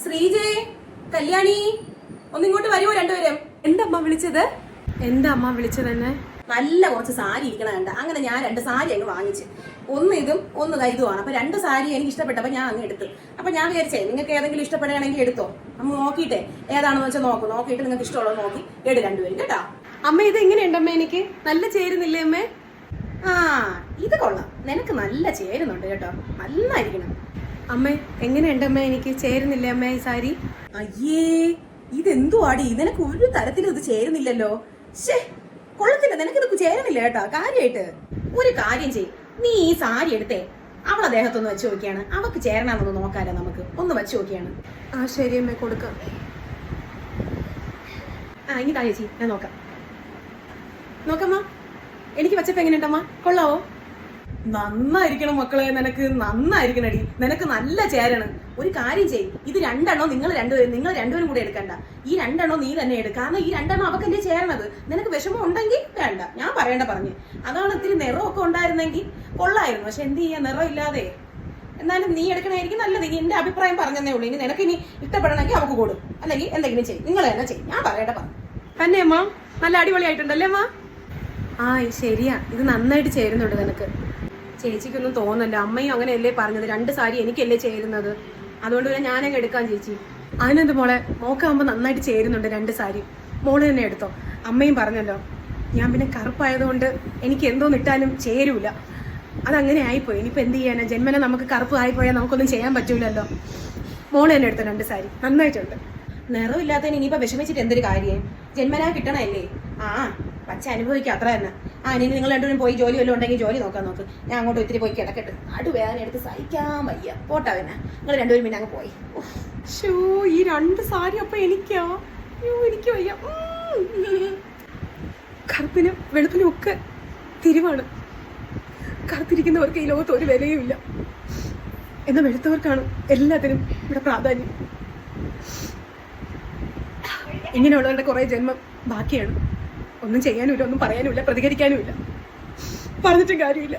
ശ്രീജേ കല്യാണി ഒന്നിങ്ങോട്ട് വരുമോ രണ്ടുപേരും? എന്താ അമ്മ വിളിച്ചത്? എന്താ അമ്മ വിളിച്ചത് എന്നെ? നല്ല കുറച്ച് സാരി ഇരിക്കണ കണ്ട. അങ്ങനെ ഞാൻ രണ്ട് സാരി അങ്ങ് വാങ്ങിച്ച്. ഒന്ന് ഇതും ഒന്ന് ഇതുമാണ്. അപ്പൊ രണ്ട് സാരി എനിക്ക് ഇഷ്ടപ്പെട്ടപ്പോ ഞാൻ അങ്ങ് എടുത്തു. അപ്പൊ ഞാൻ വിചാരിച്ചേ നിങ്ങൾക്ക് ഏതെങ്കിലും ഇഷ്ടപ്പെടുകയാണെങ്കിൽ എടുത്തോ. നമ്മൾ നോക്കിയിട്ടേ ഏതാണെന്ന് വെച്ചാൽ നോക്കൂ. നോക്കിയിട്ട് നിങ്ങൾക്ക് ഇഷ്ടമുള്ളത് നോക്കി എടു രണ്ടുപേരും കേട്ടോ. അമ്മ ഇത് എങ്ങനെയുണ്ട് അമ്മ എനിക്ക്? നല്ല ചേരുന്നില്ലേ അമ്മേ? ആ ഇത് കൊള്ളാം. നിനക്ക് നല്ല ചേരുന്നുണ്ട് കേട്ടോ. നന്നായിരിക്കണം. അമ്മേ എങ്ങനെയുണ്ട് അമ്മ? എനിക്ക് ചേരുന്നില്ലേ അമ്മ ഈ സാരി? അയ്യേ ഇതെന്തുവാടി? നിനക്ക് ഒരു തരത്തിലും ഇത് ചേരുന്നില്ലല്ലോ. കൊള്ളത്തില്ല. നിനക്ക് ഇത് ചേരുന്നില്ല കേട്ടോ കാര്യമായിട്ട് ഒരു കാര്യം ചെയ് നീ ഈ സാരി എടുത്തേ. അവൾ ദേഹത്തൊന്ന് വെച്ച് നോക്കിയാണ്. അവക്ക് ചേരണമെന്നൊന്ന് നോക്കാലോ നമുക്ക്. ഒന്ന് വെച്ച് നോക്കിയാണ്. ആ ശരി അമ്മേ കൊടുക്കാം. ആ ഇനി താ ചേച്ചി ഞാൻ നോക്കാം. നോക്കമ്മ എനിക്ക് വെച്ചപ്പോ എങ്ങനെയുണ്ടമ്മ കൊള്ളാവോ? നന്നായിരിക്കണം മക്കളെ നിനക്ക് നന്നായിരിക്കണടി. നിനക്ക് നല്ല ചേരണം. ഒരു കാര്യം ചെയ്യ്. ഇത് രണ്ടെണ്ണോ നിങ്ങൾ രണ്ടുപേരും നിങ്ങൾ രണ്ടുപേരും കൂടെ എടുക്കണ്ട. ഈ രണ്ടെണ്ണോ നീ തന്നെ എടുക്ക. കാരണം ഈ രണ്ടെണ്ണം അവക്കല്ലേ ചേരണത്? നിനക്ക് വിഷമം ഉണ്ടെങ്കിൽ വേണ്ട. ഞാൻ പറയേണ്ട പറഞ്ഞു. അതാണ് ഇത്തിരി നിറമൊക്കെ ഉണ്ടായിരുന്നെങ്കിൽ കൊള്ളായിരുന്നു. പക്ഷെ എന്ത് ചെയ്യാ? നിറം ഇല്ലാതെ എന്നാലും നീ എടുക്കണായിരിക്കും നല്ലത്. ഇനി എന്റെ അഭിപ്രായം പറഞ്ഞതേ ഉള്ളൂ. ഇനി നിനക്ക് ഇനി ഇഷ്ടപ്പെടണമെങ്കിൽ അവക്ക് കൊടു. അല്ലെങ്കിൽ എന്തെങ്കിലും ചെയ്യും. നിങ്ങൾ തന്നെ ചെയ്യും. ഞാൻ പറയേണ്ട പറഞ്ഞു. തന്നെ അമ്മ നല്ല അടിപൊളിയായിട്ടുണ്ടല്ലേ അമ്മ? ആ ശരിയാ. ഇത് നന്നായിട്ട് ചേരുന്നുണ്ട് നിനക്ക്. ചേച്ചിക്കൊന്നും തോന്നല്ല അമ്മയും അങ്ങനെയല്ലേ പറഞ്ഞത്? രണ്ട് സാരി എനിക്കല്ലേ ചേരുന്നത്? അതുകൊണ്ട് പിന്നെ ഞാനങ്ങ് എടുക്കാം ചേച്ചി. അതിനെന്ത് മോളെ? മോക്കാകുമ്പോൾ നന്നായിട്ട് ചേരുന്നുണ്ട് രണ്ട് സാരി. മോൾ തന്നെ എടുത്തോ. അമ്മയും പറഞ്ഞല്ലോ. ഞാൻ പിന്നെ കറുപ്പായതുകൊണ്ട് എനിക്ക് എന്തോ നിട്ടാലും ചേരൂല. അതങ്ങനെ ആയിപ്പോയി. ഇനിയിപ്പോൾ എന്ത് ചെയ്യാനാ? ജന്മനെ നമുക്ക് കറുപ്പ് ആയിപ്പോയാൽ നമുക്കൊന്നും ചെയ്യാൻ പറ്റൂലല്ലോ. മോൾ തന്നെ എടുത്തോ രണ്ട് സാരി. നന്നായിട്ടുണ്ട്. നിറമില്ലാത്തതിന് ഇനിയിപ്പോൾ വിഷമിച്ചിട്ട് എന്തൊരു കാര്യം? ജന്മനാ കിട്ടണമല്ലേ ആ. പച്ച അനുഭവിക്കുക അത്ര തന്നെ. ആ ഇനി നിങ്ങൾ രണ്ടുപേരും പോയി ജോലി വല്ലതും ഉണ്ടെങ്കിൽ ജോലി നോക്കാൻ നോക്ക്. ഞാൻ അങ്ങോട്ട് ഒത്തിരി പോയി കിടക്കട്ടെ. നടുവേദന എടുത്ത് സഹിക്കാൻ വയ്യ. പോട്ടാ പിന്നെ നിങ്ങൾ രണ്ടുപേരും പിന്നെ അങ്ങ് പോയി. ഷോ ഈ രണ്ട് സാരി അപ്പൊ എനിക്കാ? അയ്യോ എനിക്ക് വയ്യ. കറുപ്പിനും വെളുപ്പിനും ഒക്കെ തിരിവാണ്. കറുത്തിരിക്കുന്നവർക്ക് ഈ ലോകത്ത് ഒരു വിലയുമില്ല എന്നാൽ വെളുത്തവർക്കാണ് എല്ലാത്തിനും ഇവിടെ പ്രാധാന്യം. ഇങ്ങനെയുള്ളവരുടെ കുറേ ജന്മം ബാക്കിയാണ്. ഒന്നും ചെയ്യാനുമില്ല ഒന്നും പറയാനുമില്ല പ്രതികരിക്കാനുമില്ല. പറഞ്ഞിട്ടും കാര്യമില്ല.